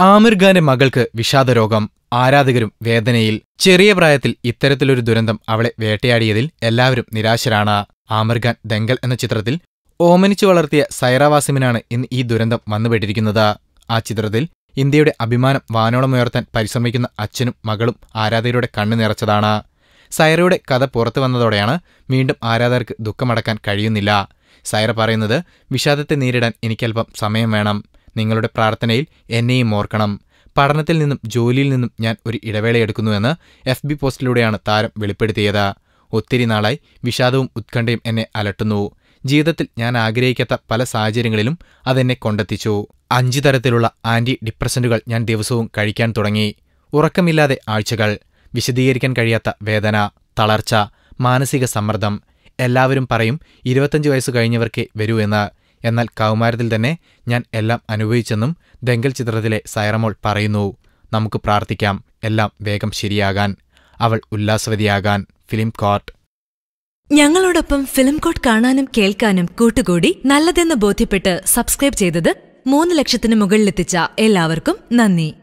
ആമിർ ഖാന്റെ മകൾക്ക് വിഷാദരോഗം ആരാധകരും വേദനയിൽ ചെറിയ പ്രായത്തിൽ ഇത്തരത്തിലൊരു ദുരന്തം അവളെ വേട്ടയാടിയതിൽ എല്ലാവരും നിരാശരാണ്. ആമിർ ഖാൻ ദങ്കൽ എന്ന ചിത്രത്തിൽ ഓമനിച്ചു വളർത്തിയ സൈറ വാസിമിനാണ് ഇന്ന് ഈ ദുരന്തം വന്നുപെട്ടിരിക്കുന്നത്. ആ ചിത്രത്തിൽ ഇന്ത്യയുടെ അഭിമാനം വാനോളമുയർത്താൻ പരിശ്രമിക്കുന്ന അച്ഛനും മകളും ആരാധകരുടെ കണ്ണു നിറച്ചതാണ്. സൈറയുടെ കഥ പുറത്തു വന്നതോടെയാണ് വീണ്ടും ആരാധകർക്ക് ദുഃഖമടക്കാൻ കഴിയുന്നില്ല. സൈറ പറയുന്നത് വിഷാദത്തെ നേരിടാൻ എനിക്കല്പം സമയം വേണം. നിങ്ങളുടെ പ്രാർത്ഥനയിൽ എന്നെയും ഓർക്കണം. പഠനത്തിൽ നിന്നും ജോലിയിൽ നിന്നും ഞാൻ ഒരു ഇടവേളയെടുക്കുന്നുവെന്ന് എഫ് ബി പോസ്റ്റിലൂടെയാണ് താരം വെളിപ്പെടുത്തിയത്. ഒത്തിരി നാളായി വിഷാദവും ഉത്കണ്ഠയും എന്നെ അലട്ടുന്നു. ജീവിതത്തിൽ ഞാൻ ആഗ്രഹിക്കാത്ത പല സാഹചര്യങ്ങളിലും അതെന്നെ കൊണ്ടെത്തിച്ചു. അഞ്ചു തരത്തിലുള്ള ആന്റി ഡിപ്രസന്റുകൾ ഞാൻ ദിവസവും കഴിക്കാൻ തുടങ്ങി. ഉറക്കമില്ലാതെ ആഴ്ചകൾ വിശദീകരിക്കാൻ കഴിയാത്ത വേദന തളർച്ച മാനസിക സമ്മർദ്ദം എല്ലാവരും പറയും ഇരുപത്തഞ്ച് വയസ്സ് കഴിഞ്ഞവർക്കേ വരൂ എന്ന്. എന്നാൽ കൗമാരത്തിൽ തന്നെ ഞാൻ എല്ലാം അനുഭവിച്ചെന്നും ദങ്കൽ ചിത്രത്തിലെ സൈറമോൾ പറയുന്നു നമുക്ക് പ്രാർത്ഥിക്കാം എല്ലാം വേഗം ശരിയാകാൻ. അവൾ ഉല്ലാസവതിയാകാൻ. Film court. ഞങ്ങളോടൊപ്പം ഫിലിം കോട്ട് കാണാനും കേൾക്കാനും കൂട്ടുകൂടി നല്ലതെന്ന് ബോധ്യപ്പെട്ട് സബ്സ്ക്രൈബ് ചെയ്തത് മൂന്ന് ലക്ഷത്തിന് മുകളിലെത്തിച്ച എല്ലാവർക്കും നന്ദി.